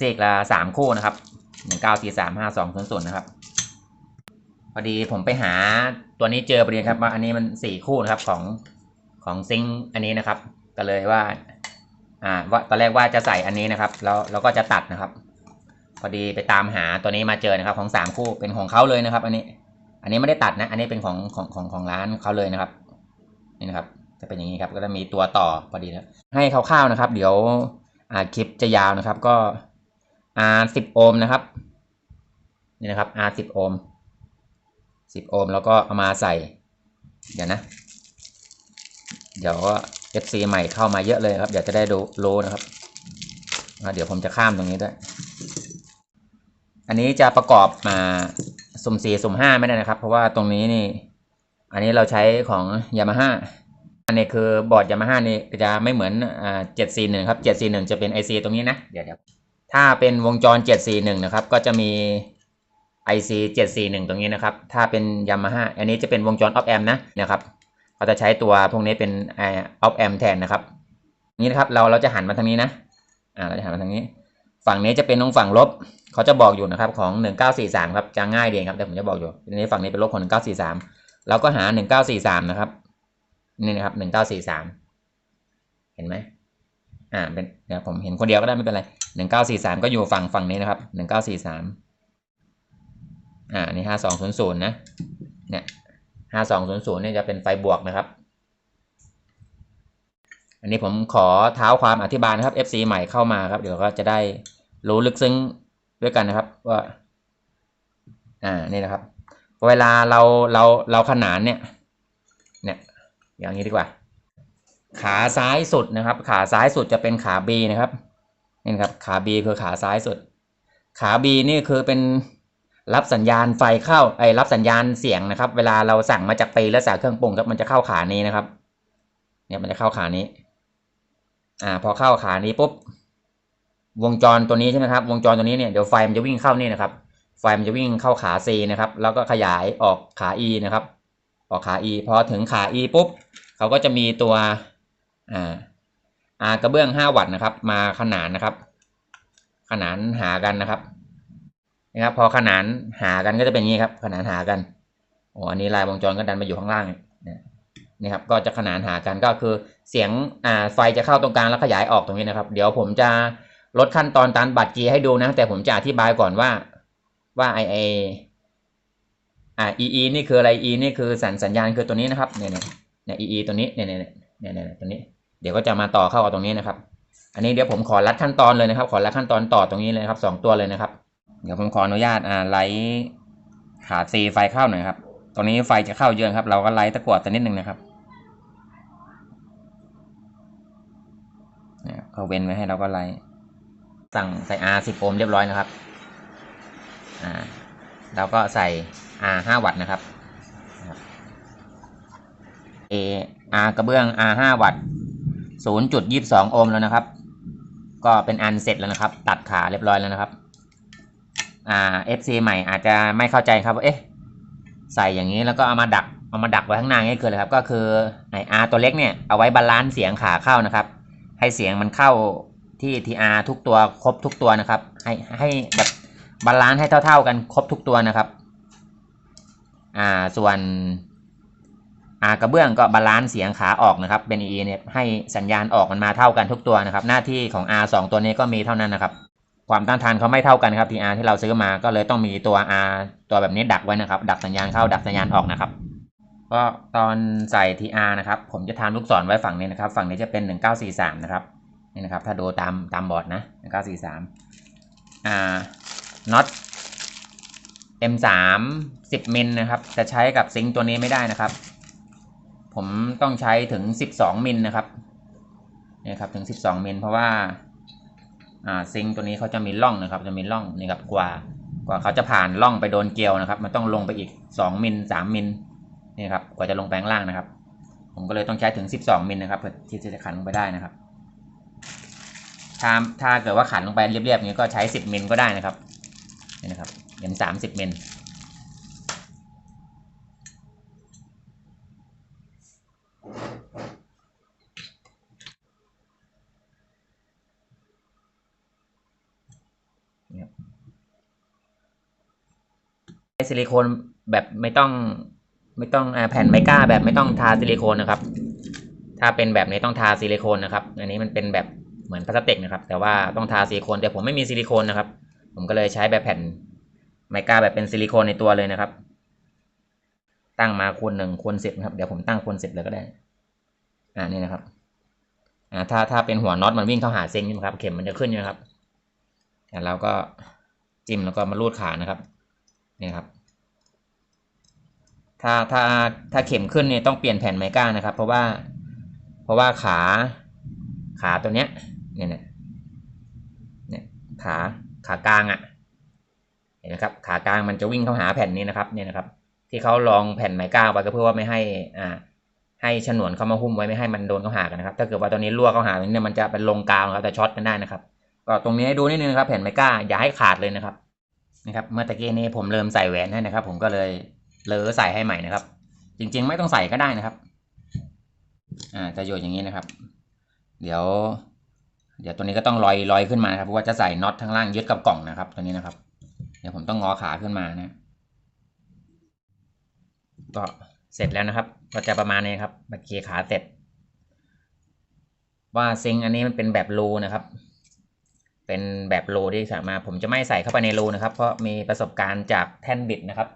เซกละสามคู่นะครับหนึ่งเก้าสี่สามห้าสองศูนย์ศูนย์นะครับ พอดีผมไปหาตัวนี้เจอพอดีครับว่าอันนี้มันสี่คู่นะครับของของซิงอันนี้นะครับ ก็เลยว่า อ่าว่าตอนแรกว่าจะใส่อันนี้นะครับ แล้วเราก็จะตัดนะครับ พอดีไปตามหาตัวนี้มาเจอนะครับ ของสามคู่เป็นของเขาเลยนะครับ อันนี้ อันนี้ไม่ได้ตัดนะ อันนี้เป็นของของของของร้านเขาเลยนะครับ นี่นะครับ จะเป็นอย่างนี้ครับ ก็จะมีตัวต่อพอดีนะให้คร่าวๆนะครับ เดี๋ยวอ่าคลิปจะยาวนะครับ ก็ R สิบโอห์มนะครับนี่นะครับ R สิบโอห์มสิบโอห์มแล้วก็เอามาใส่ เดี๋ยวนะ เดี๋ยว FC ใหม่เข้ามาเยอะเลยครับ เดี๋ยวจะได้ดูรู้นะครับเดี๋ยวผมจะข้ามตรงนี้ด้วย อันนี้จะประกอบมาสุ่มสี่สุ่มห้าไม่ได้นะครับ เพราะว่าตรงนี้นี่ อันนี้เราใช้ของยามาฮ่าอันนี้คือบอร์ดยามาฮ่านี่จะไม่เหมือนอ่าเจ็ดสี่หนึ่งครับเจ็ดสี่หนึ่งจะเป็น IC ตรงนี้นะ เดี๋ยวเดี๋ยว ถ้าเป็นวงจรเจ็ดสี่หนึ่งนะครับ ก็จะมี IC เจ็ดสี่หนึ่งตรงนี้นะครับ ถ้าเป็นยามาฮ่าอันนี้จะเป็นวงจรออฟแอมนะนะครับเขาจะใช้ตัวพวกนี้เป็นออฟแอมแทนนะครับนี่นะครับเราเราจะหันมาทางนี้นะอ่าเราจะหันมาทางนี้ ฝั่งนี้จะเป็นตรงฝั่งลบเขาจะบอกอยู่นะครับของ 1943 ครับจะง่ายเดียครับแต่ผมจะบอกอยู่ทีนี้ฝั่งนี้เป็นลบของ1943 เราก็หา 1943 นะครับ นี่นะครับ 1943 เห็นไหม อ่าเป็นเดี๋ยวผมเห็นคนเดียวก็ได้ไม่เป็นไร1943ก็อยู่ฝั่งฝั่งนี้นะครับ1943อ่านี่5200นย์ศูนย์นะเนี่ย5200เนี่ยจะเป็นไฟบวกนะครับ อันนี้ผมขอเท้าความอธิบายนะครับ FC ใหม่เข้ามาครับ เดี๋ยวก็จะได้รู้ลึกซึ้งด้วยกันนะครับ ว่า อ่านี่นะครับ เวลาเราเราเราขนานเนี่ย เนี่ยอย่างนี้ดีกว่า ขาซ้ายสุดนะครับ ขาซ้ายสุดจะเป็นขา B นะครับนี่นครับขา B คือขาซ้ายสุด ขา B นี่คือเป็นรับสัญญาณไฟเข้าไอ้รับสัญญาณเสียงนะครับ เวลาเราสั่งมาจากปีและสายเครื่องปรุงครับมันจะเข้าขานี้นะครับ เนี่ยมันจะเข้าขานี้ อ่า พอเข้าขานี้ปุ๊บวงจรตัวนี้ใช่ไหมครับ วงจรตัวนี้เนี่ยเดี๋ยวไฟมันจะวิ่งเข้านี่นะครับ ไฟมันจะวิ่งเข้าขา C นะครับ แล้วก็ขยายออกขา E นะครับ ออกขา E พอถึงขา E ปุ๊บเขาก็จะมีตัว อ่าอากระเบื้อง5วัตต์นะครับ มาขนานนะครับ ขนานหากันนะครับนะครับ พอขนานหากันก็จะเป็นอย่างนี้ครับ ขนานหากันโอ้อันนี้ลายวงจรก็ดันมาอยู่ข้างล่างนี่นะครับก็จะขนานหากันก็คือเสียงอ่าไฟจะเข้าตรงกลางแล้วขยายออกตรงนี้นะครับ เดี๋ยวผมจะลดขั้นตอนการบัตร G ให้ดูนะ แต่ผมจะอธิบายก่อนว่าว่าไอไออ่า EE นี่คืออะไร E นี่คือสัญสัญญาณคือตัวนี้นะครับเนี่ยเนี่ยเนี่ย EE ตัวนี้เนี่ยเนี่ยเนี่ยเนี่ยตัวนี้ เดี๋ยวก็จะมาต่อเข้ากับตรงนี้นะครับ อันนี้เดี๋ยวผมขอรัดขั้นตอนเลยนะครับ ขอรัดขั้นตอนต่อตรงนี้เลยครับสองตัวเลยนะครับ เดี๋ยวผมขออนุญาตอ่าไลท์ขาซีไฟเข้าหน่อยครับ ตรงนี้ไฟจะเข้าเยอะครับ เราก็ไลท์ตะกรวดตัวนิดนึงนะครับเนี่ยเขาเว้นไว้ให้เราก็ไลท์สั่งใส่ R 10โอห์มเรียบร้อยนะครับ อ่าเราก็ใส่ R 5วัตต์นะครับ A R กระเบื้อง R 5วัตต์ 0.22 โอห์มแล้วนะครับ ก็เป็นอันเสร็จแล้วนะครับ ตัดขาเรียบร้อยแล้วนะครับอ่า FC ใหม่อาจจะไม่เข้าใจครับว่าเอ๊ะใส่อย่างนี้แล้วก็เอามาดักเอามาดักไว้ข้างหน้านี่คืออะไรครับ ก็คือไอ R ตัวเล็กเนี่ยเอาไว้บาลานซ์เสียงขาเข้านะครับ ให้เสียงมันเข้าที่ TR ทุกตัวครบทุกตัวนะครับ ให้ให้แบบบาลานซ์ให้เท่า ๆกันครบทุกตัวนะครับ อ่าส่วน R กระเบื้องก็บาลานซ์เสียงขาออกนะครับ เป็น EE เนี่ยให้สัญญาณออกมันมาเท่ากันทุกตัวนะครับ หน้าที่ของ R สองตัวนี้ก็มีเท่านั้นนะครับ ความต้านทานเขาไม่เท่ากันครับ TR ที่เราซื้อมาก็เลยต้องมีตัว R ตัวแบบนี้ดักไว้นะครับ ดักสัญญาณเข้าดักสัญญาณออกนะครับ ก็ตอนใส่ TR นะครับ ผมจะทำลูกศรไว้ฝั่งนี้นะครับ ฝั่งนี้จะเป็น 1943 นะครับ นี่นะครับ ถ้าดูตามตามบอร์ดนะ 1943 อ่าน็อต M3 10มิลนะครับ จะใช้กับซิงค์ตัวนี้ไม่ได้นะครับ ผมต้องใช้ถึง 12 มิลนะครับนี่ครับถึง 12 มิลเพราะว่าอ่าซิงตัวนี้เขาจะมีร่องนะครับ จะมีร่องนี่ครับกว่ากว่าเขาจะผ่านร่องไปโดนเกลียวนะครับ มันต้องลงไปอีก 2 มิล 3 มิลนี่ครับกว่าจะลงแปลงล่างนะครับ ผมก็เลยต้องใช้ถึง 12 มิลนะครับเพื่อที่จะขันลงไปได้นะครับถ้าถ้าเกิดว่าขันลงไปเรียบๆอย่างนี้ก็ใช้ 10 มิลก็ได้นะครับนี่นะครับเอ็มสามสิบมิล ซิลิโคนแบบไม่ต้องไม่ต้องแผ่นไมก้าแบบไม่ต้องทาซิลิโคนนะครับ ถ้าเป็นแบบนี้ต้องทาซิลิโคนนะครับ อันนี้มันเป็นแบบเหมือนพลาสติกนะครับ แต่ว่าต้องทาซิลิโคนแต่ผมไม่มีซิลิโคนนะครับ ผมก็เลยใช้แบบแผ่นไมก้าแบบเป็นซิลิโคนในตัวเลยนะครับ ตั้งมาคูณหนึ่งคูณสิบนะครับ เดี๋ยวผมตั้งคูณสิบเลยก็ได้ อ่านี่นะครับ อ่าถ้าถ้าเป็นหัวน็อตมันวิ่งเข้าหาเซ็งใช่ไหมครับ เข็มมันจะขึ้นใช่ไหมครับแต่เราก็จิ้มแล้วก็มาลูดขานะครับ นี่ครับ ถ้าถ้าถ้าเข็มขึ้นเนี่ยต้องเปลี่ยนแผ่นไมก้านะครับ เพราะว่าเพราะว่าขาขาตัวเนี้ยเนี่ยเนี่ยขาขากลางอะ่ะเห็นไหมครับขากลางมันจะวิ่งเข้าหาแผ่นนี้นะครับเนี่ยนะครับ ที่เขาลองแผ่นไมก้าไว้ก็เพื่อว่าไม่ให้อ่าให้ฉนวนเข้ามาหุ้มไว้ไม่ให้มันโดนเข้าหากันนะครับ ถ้าเกิดว่าตัวนี้รั่วเข้าหาตรงนี้เนี่ยมันจะเป็นลงกาวนะครับแต่ช็อตกันได้นะครับ ก็ตรงนี้ให้ดูนิดนึงนะครับแผ่นไมก้าอย่าให้ขาดเลยนะครับ นะครับเมื่อตะกี้นี้ผมเริ่มใส่แหวนให้นะครับ ผมก็เลยเลอใส่ให้ใหม่นะครับ จริงๆไม่ต้องใส่ก็ได้นะครับอ่าจะอยู่อย่างนี้นะครับ เดี๋ยว เดี๋ยวตัวนี้ก็ต้องลอยลอยขึ้นมานครับเพราะว่าจะใส่น็อตทั้งล่างยึดกับกล่องนะครับ ตัวนี้นะครับ เดี๋ยวผมต้องงอขาขึ้นมานะก็เสร็จแล้วนะครับ ก็จะประมาณนี้ครับเมื่อกี้ขาเสร็จ ว่าซิงอันนี้มันเป็นแบบรูนะครับ เป็นแบบรูที่สามารถผมจะไม่ใส่เข้าไปในรูนะครับ เพราะมีประสบการณ์จากแท่นบิดนะครับ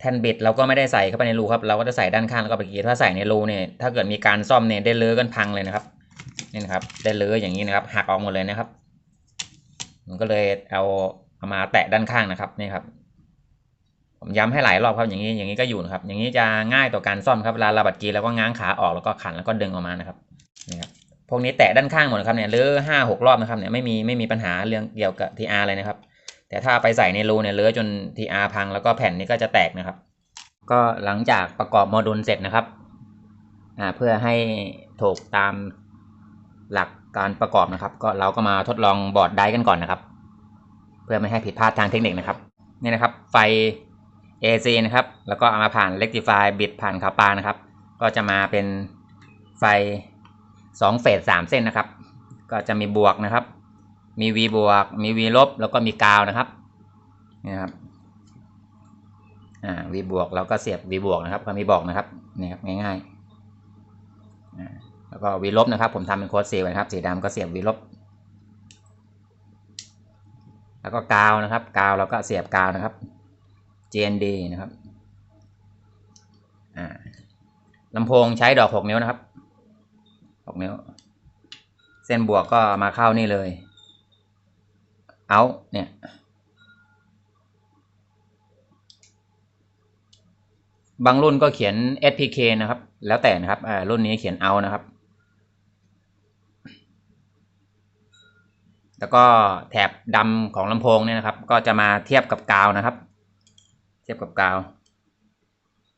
แท่นบิดเราก็ไม่ได้ใส่เข้าไปในรูครับ เราก็จะใส่ด้านข้างแล้วก็ไปกีถ้าใส่ในรูเนี่ยถ้าเกิดมีการซ่อมเนี่ยได้เลื้อกันพังเลยนะครับนี่นะครับ ได้เลื้ออย่างนี้นะครับ หักออกหมดเลยนะครับผมก็เลยเอาเอามาแตะด้านข้างนะครับนี่ครับ ผมย้ำให้หลายรอบครับอย่างนี้อย่างนี้ก็อยู่นะครับ อย่างนี้จะง่ายต่อการซ่อมครับเวลาเราบัดกีแล้วก็ง้างขาออกแล้วก็ขันแล้วก็ดึงออกมานะครับนี่ครับ พวกนี้แตะด้านข้างหมดนะครับเนี่ยหรือห้าหกรอบนะครับเนี่ยไม่มีไม่มีปัญหาเรื่องเกี่ยวกับทีอาร์เลยนะครับ แต่ถ้าไปใส่ในรูเนี่ยเลื้อจนทีอาร์พังแล้วก็แผ่นนี้ก็จะแตกนะครับ ก็หลังจากประกอบโมดูลเสร็จนะครับอ่าเพื่อให้ถูกตามหลักการประกอบนะครับ ก็เราก็มาทดลองบอร์ดได้กันก่อนนะครับ เพื่อไม่ให้ผิดพลาดทางเทคนิคนะครับนี่นะครับ ไฟ AC นะครับ แล้วก็เอามาผ่าน rectify บิดผ่านขาปลานะครับ ก็จะมาเป็นไฟ 2เฟส3เส้นนะครับ ก็จะมีบวกนะครับ มี V บวก มี V ลบ แล้วก็มีกาวนะครับนี่ครับอ่า V บวกแล้วก็เสียบ V บวกนะครับก็มีบอกนะครับนี่ครับง่ายๆแล้วก็ V ลบนะครับ ผมทำเป็นโค้ดสีไว้ครับ สีดำก็เสียบ V ลบ แล้วก็กาวนะครับ กาวเราก็เสียบกาวนะครับ GND นะครับอ่าลำโพงใช้ดอก 6 นิ้วนะครับ 6นิ้ว เส้นบวกก็มาเข้านี่เลย เอาเนี่ย บางรุ่นก็เขียน SPK นะครับ แล้วแต่นะครับอ่ารุ่นนี้เขียนเอานะครับ แล้วก็แถบดำของลำโพงเนี่ยนะครับ ก็จะมาเทียบกับกาวนะครับ เทียบกับกาว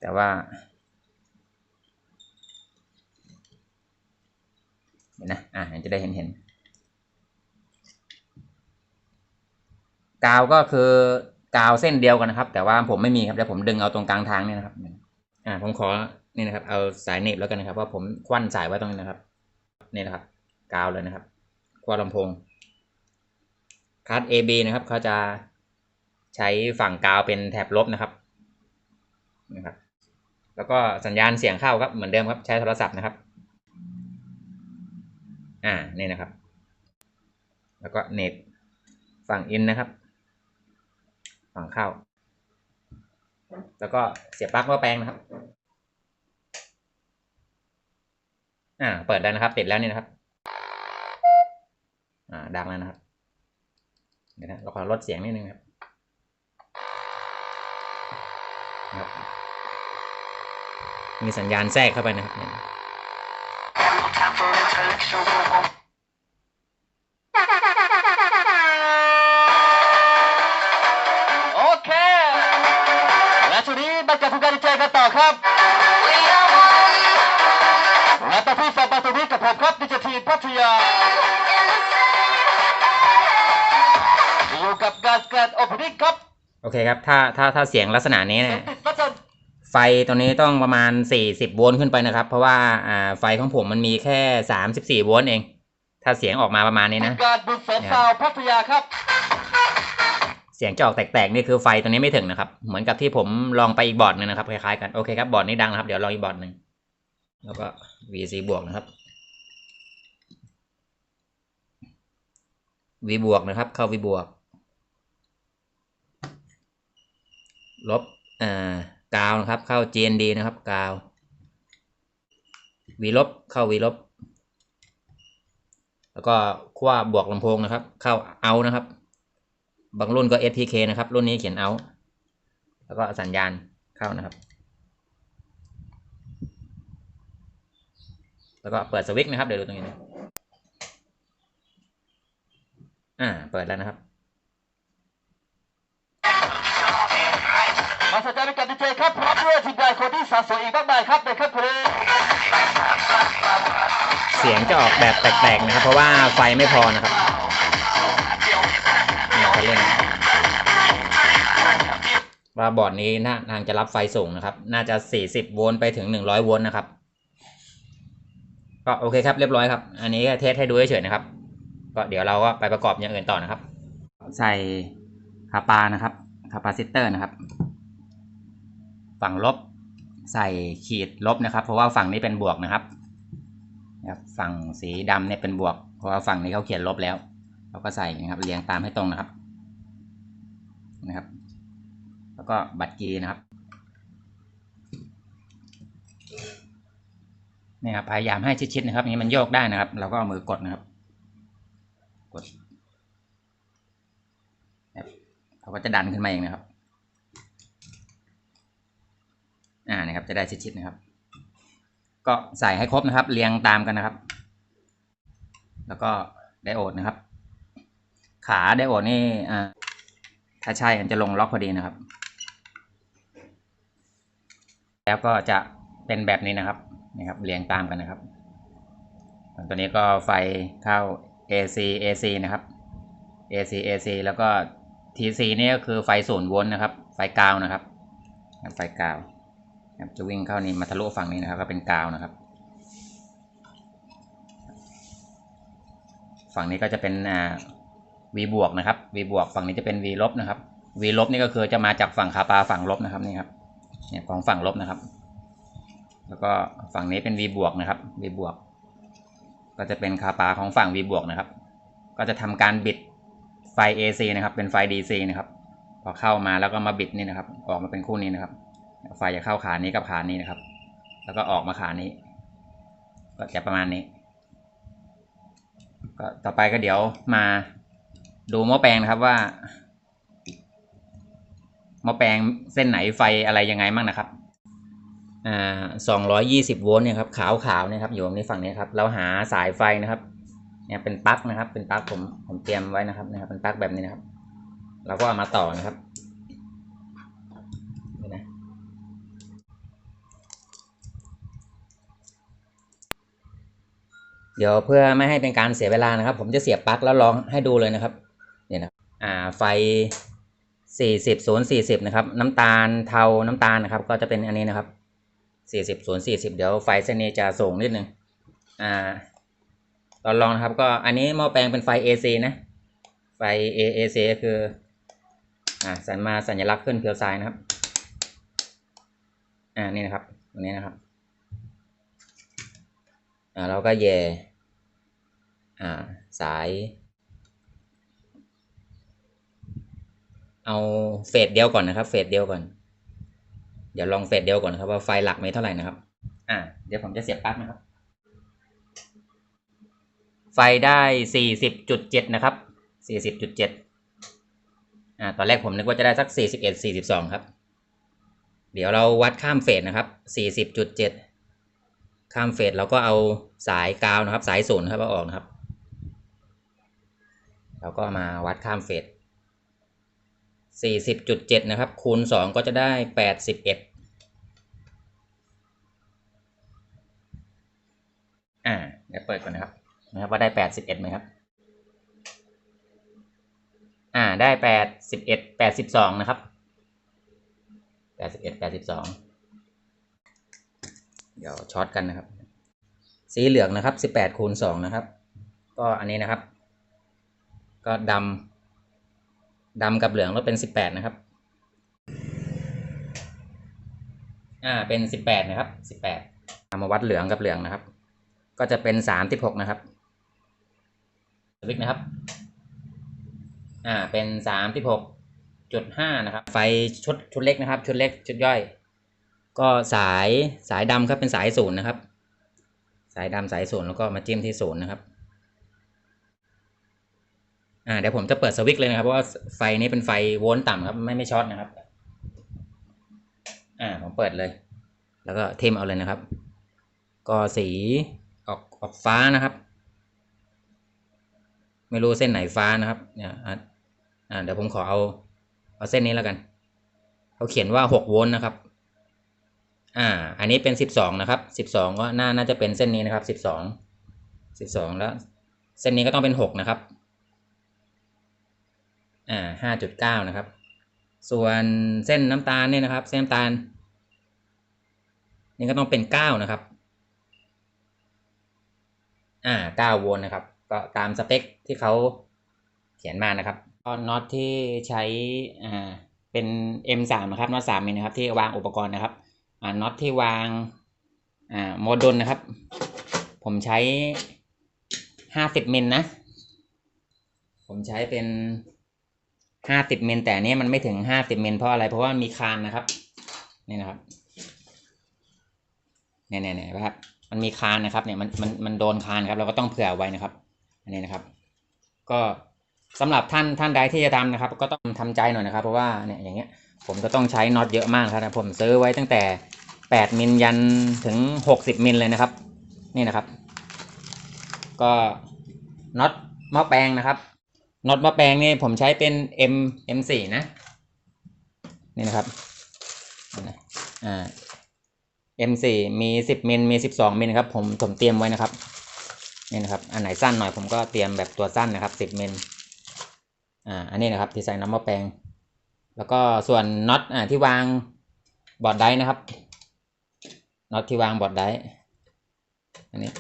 แต่ว่า เห็ นนะ อ่าจะได้เห็นเห็นกาวก็คือกาวเส้นเดียวกันนะครับ แต่ว่าผมไม่มีครับเดี๋ยวผมดึงเอาตรงกลางทางเนี่ยนะครับ อ่าผมขอนี่นะครับ เอาสายเน็บแล้วกันนะครับเพราะผมควันสายไว้ตรงนี้นะครับนี่นะครับ กาวเลยนะครับขั้วลำโพงคัส AB นะครับเขาจะใช้ฝั่งกาวเป็นแถบลบนะครับนะครับ แล้วก็สัญญาณเสียงเข้าครับเหมือนเดิมครับใช้โทรศัพท์นะครับ อ่านี่นะครับ แล้วก็เน็ตฝั่งอินนะครับ ฝั่งเข้า แล้วก็เสียบปลั๊กหม้อแปลงนะครับ อ่า เปิดได้นะครับ ติดแล้วนี่นะครับ อ่า ดังแล้วนะครับ เดี๋ยวนะเราขอลดเสียงนิดนึงครับครับมีสัญญาณแทรกเข้าไปนะครับ โอเค และช่วงนี้มากับทุกการใจกันต่อครับ และต่อที่ฝั่งประตูนี้กับผมครับดิจทีพัทยา อยู่กับการสแกนโอเพนนิ่งครับ โอเคครับ ถ้าถ้าถ้าเสียงลักษณะนี้เนี่ย ติดประจัน ไฟตัวนี้ต้องประมาณ 40 โวลต์ขึ้นไปนะครับ เพราะว่าอ่าไฟของผมมันมีแค่ 34 โวลต์เอง ถ้าเสียงออกมาประมาณนี้นะการบุญเสริมสาวพัทยาครับ เสียงจะออกแตกๆนี่คือไฟตัวนี้ไม่ถึงนะครับ เหมือนกับที่ผมลองไปอีกบอร์ดหนึงนะครับคล้ายๆกันโอเคครับบอร์ดนี้ดังนะครับเดี๋ยวลองอีกบอร์ดหนึ่งแล้วก็ VC บวกนะครับ V บวกนะครับ เข้า V บวกลบอ่า กาวนะครับ เข้า GND นะครับกาว V ลบเข้า V ลบแล้วก็ขั้วบวกลำโพงนะครับ เข้าเอานะครับ บางรุ่นก็ SPK นะครับ รุ่นนี้เขียนเอาแล้วก็สัญญาณเข้านะครับ แล้วก็เปิดสวิตช์นะครับเดี๋ยวดูตรงนี้นะอ่า เปิดแล้วนะครับ มาสจันกับดีเจครับพร้อมด้วยทีมงานคนที่สะสมอีกมากมายครับในค่ำคืนนี้เสียงจะออกแบบแตกๆนะครับ เพราะว่าไฟไม่พอนะครับเนี่ยเขาเล่นว่าบอร์ดนี้น่าทางจะรับไฟสูงนะครับ น่าจะ 40 โวลต์ไปถึง 100 โวลต์นะครับ ก็โอเคครับเรียบร้อยครับ อันนี้ก็เทสให้ดูเฉยๆนะครับ ก็เดี๋ยวเราก็ไปประกอบอย่างอื่นต่อนะครับ ใส่คาปานะครับคาปาซิเตอร์นะครับ ฝั่งลบใส่ขีดลบนะครับ เพราะว่าฝั่งนี้เป็นบวกนะครับนะครับฝั่งสีดำเนี่ยเป็นบวก เพราะว่าฝั่งนี้เขาเขียนลบแล้วเราก็ใส่นะครับเรียงตามให้ตรงนะครับนะครับ แล้วก็บัตรกีนะครับนี่ครับพยายามให้ชิดๆนะครับอย่างนี้มันโยกได้นะครับ เราก็เอามือกดนะครับ กดนะครับเขาก็จะดันขึ้นมาเองนะครับ อ่านะครับจะได้ชิดๆนะครับ ก็ใส่ให้ครบนะครับ เรียงตามกันนะครับ แล้วก็ไดโอดนะครับ ขาไดโอดนี่อ่าถ้าใช่มันจะลงล็อกพอดีนะครับ แล้วก็จะเป็นแบบนี้นะครับนี่ครับ เรียงตามกันนะครับตัวนี้ก็ไฟเข้า AC AC นะครับ AC AC แล้วก็ TC นี่ก็คือไฟศูนย์โวลต์นะครับ ไฟกาวนะครับ ไฟกาว จะวิ่งเข้านี่มาทะลุฝั่งนี้นะครับ ก็เป็นกาวนะครับ ฝั่งนี้ก็จะเป็นอ่า V บวกนะครับ V บวกฝั่งนี้จะเป็น V ลบนะครับ V ลบนี่ก็คือจะมาจากฝั่งคาปาฝั่งลบนะครับนี่ครับเนี่ยของฝั่งลบนะครับ แล้วก็ฝั่งนี้เป็น V บวกนะครับ V บวก ก็จะเป็นคาปาของฝั่ง V บวกนะครับ ก็จะทำการบิดไฟ AC นะครับ เป็นไฟ DC นะครับ พอเข้ามาแล้วก็มาบิดนี่นะครับ ออกมาเป็นคู่นี้นะครับ ไฟจะเข้าขานี้กับขานี้นะครับ แล้วก็ออกมาขานี้ ก็จะประมาณนี้ ก็ต่อไปก็เดี๋ยวมาดูหม้อแปลงนะครับว่าหม้อแปลงเส้นไหนไฟอะไรยังไงบ้างนะครับอ่าสองร้อยยี่สิบโวลต์เนี่ยครับขาวขาวเนี่ยครับอยู่ตรงนี้ฝั่งนี้ครับ เราหาสายไฟนะครับเนี่ยเป็นปลั๊กนะครับ เป็นปลั๊กผมผมเตรียมไว้นะครับนะครับเป็นปลั๊กแบบนี้นะครับ เราก็เอามาต่อนะครับนี่นะ เดี๋ยวเพื่อไม่ให้เป็นการเสียเวลานะครับ ผมจะเสียบปลั๊กแล้วลองให้ดูเลยนะครับเนี่ยนะอ่าไฟสี่สิบศูนย์สี่สิบนะครับ น้ำตาลเทาน้ำตาลนะครับ ก็จะเป็นอันนี้นะครับสี่สิบศูนย์สี่สิบเดี๋ยวไฟเส้นนี้จะสูงนิดนึงอ่าตอนลองนะครับก็อันนี้หม้อแปลงเป็นไฟ AC นะไฟ AC ก็คืออ่าสัญมาสัญลักษณ์ขึ้นเพียวซ้ายนะครับอ่านี่นะครับตรงนี้นะครับอ่าเราก็แย่ สาย เอาเฟสเดียวก่อนนะครับ เฟสเดียวก่อน เดี๋ยวลองเฟสเดียวก่อนนครับว่าไฟหลักไม่เท่าไหร่นะครับ อ่า เดี๋ยวผมจะเสียบปลั๊กนะครับ ไฟได้สี่สิบจุดเจ็ดนะครับสี่สิบจุดเจ็ดอ่า ตอนแรกผมนึกว่าจะได้สักสี่สิบเอ็ดสี่สิบสองครับ เดี๋ยวเราวัดข้ามเฟสนะครับสี่สิบจุดเจ็ดข้ามเฟสเราก็เอาสายกาวนะครับ สายศูนย์ครับเอาออกนะครับ เราก็มาวัดข้ามเฟสสี่สิบจุดเจ็ดนะครับ คูณสองก็จะได้แปดสิบเอ็ดอ่า เดี๋ยวเปิดก่อนนะครับ นะครับ ว่าได้แปดสิบเอ็ดไหมครับ อ่า ได้แปดสิบเอ็ดแปดสิบสองนะครับแปดสิบเอ็ดแปดสิบสองเดี๋ยวช็อตกันนะครับ สีเหลืองนะครับสิบแปดคูณสองนะครับ ก็อันนี้นะครับ ก็ดำดำกับเหลืองลดเป็นสิบแปดนะครับ อ่า เป็นสิบแปดนะครับสิบแปดมาวัดเหลืองกับเหลืองนะครับ ก็จะเป็นสามสิบหกนะครับสวิกนะครับ อ่า เป็นสามสิบหกจุดห้านะครับ ไฟชุดชุดเล็กนะครับ ชุดเล็กชุดย่อย ก็สายสายดำครับเป็นสายศูนย์นะครับ สายดำสายศูนย์แล้วก็มาจิ้มที่ศูนย์นะครับ อ่าเดี๋ยวผมจะเปิดสวิตช์เลยนะครับเพราะว่าไฟนี้เป็นไฟโวลต์ต่ำครับไม่ไม่ช็อตนะครับ อ่าผมเปิดเลย แล้วก็เทมเอาเลยนะครับ ก็สีออกออกฟ้านะครับ ไม่รู้เส้นไหนฟ้านะครับเนี่ยอ่าอ่าเดี๋ยวผมขอเอาเอาเส้นนี้แล้วกันเขาเขียนว่าหกโวลต์นะครับอ่า อันนี้เป็นสิบสองนะครับสิบสองก็น่าน่าจะเป็นเส้นนี้นะครับสิบสองสิบสองแล้ว เส้นนี้ก็ต้องเป็นหกนะครับ อ่าห้าจุดเก้านะครับ ส่วนเส้นน้ำตาลเนี่ยนะครับ เส้นน้ำตาลนี่ก็ต้องเป็นเก้านะครับอ่าเก้าโวลต์นะครับ ก็ตามสเปคที่เขาเขียนมานะครับก็น็อตที่ใช้อ่าเป็น M3 นะครับน็อต3มิลนะครับที่วางอุปกรณ์นะครับอ่าน็อตที่วางอ่าโมดูลนะครับ ผมใช้50มิลนะ ผมใช้เป็น 50มิลแต่อันนี้มันไม่ถึง50มิลเพราะอะไร เพราะว่ามีคานนะครับนี่นะครับเนี่ยเนี่ยเนี่ยครับมันมีคานนะครับเนี่ยมันมันมันโดนคานครับ เราก็ต้องเผื่อไว้นะครับ อันนี้นะครับ ก็สำหรับท่านท่านใดที่จะทำนะครับ ก็ต้องทำใจหน่อยนะครับ เพราะว่าเนี่ยอย่างเงี้ย ผมจะต้องใช้น็อตเยอะมากครับผมซื้อไว้ตั้งแต่8มิลยันถึง60มิลเลยนะครับ นี่นะครับ ก็น็อตหม้อแปลงนะครับ น็อตม้อแปลงนี่ผมใช้เป็น M M4 นะ นี่นะครับอ่า M4 มี 10มิลมี 12มิลครับผมผมเตรียมไว้นะครับนี่นะครับ อันไหนสั้นหน่อยผมก็เตรียมแบบตัวสั้นนะครับ 10มิลอ่าอันนี้นะครับที่ใส่น้ำม้อแปลง แล้วก็ส่วนน็อตอ่าที่วางบอร์ดได้นะครับน็อตที่วางบอร์ดได้อันนี้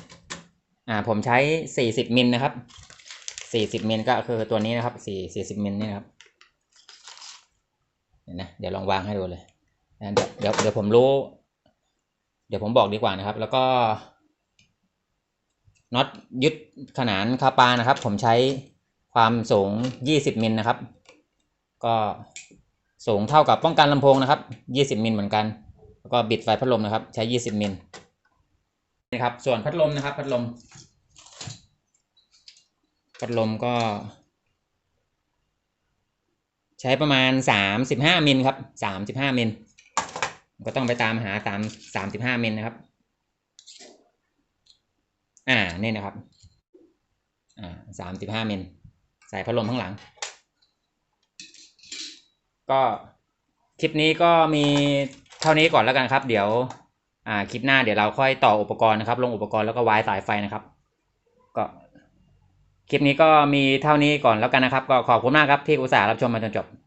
อ่าผมใช้ 40มิลนะครับ 40มิลก็คือตัวนี้นะครับ4 40มิลนี่นะครับเดี๋ยวนะเดี๋ยวลองวางให้ดูเลยเดี๋ยวเดี๋ยวเดี๋ยวผมรู้ เดี๋ยวผมบอกดีกว่านะครับ แล้วก็น็อตยึดขนานคาปานะครับ ผมใช้ความสูง 20มิลนะครับ ก็สูงเท่ากับป้องกันลำโพงนะครับ 20มิลเหมือนกัน แล้วก็บิดไฟพัดลมนะครับ ใช้ 20มิลนะครับ ส่วนพัดลมนะครับ พัดลม พัดลมก็ ใช้ประมาณ35มิลครับ35มิลก็ต้องไปตามหาตามสามสิบห้ามิลนะครับ อ่านี่นะครับ อ่าสามสิบห้ามิลใส่พัดลมข้างหลัง ก็คลิปนี้ก็มีเท่านี้ก่อนแล้วกันครับ เดี๋ยว อ่าคลิปหน้าเดี๋ยวเราค่อยต่ออุปกรณ์นะครับ ลงอุปกรณ์แล้วก็วายสายไฟนะครับ ก็ คลิปนี้ก็มีเท่านี้ก่อนแล้วกันนะครับ ก็ขอบคุณมากครับที่อุตส่าห์รับชมมาจนจบ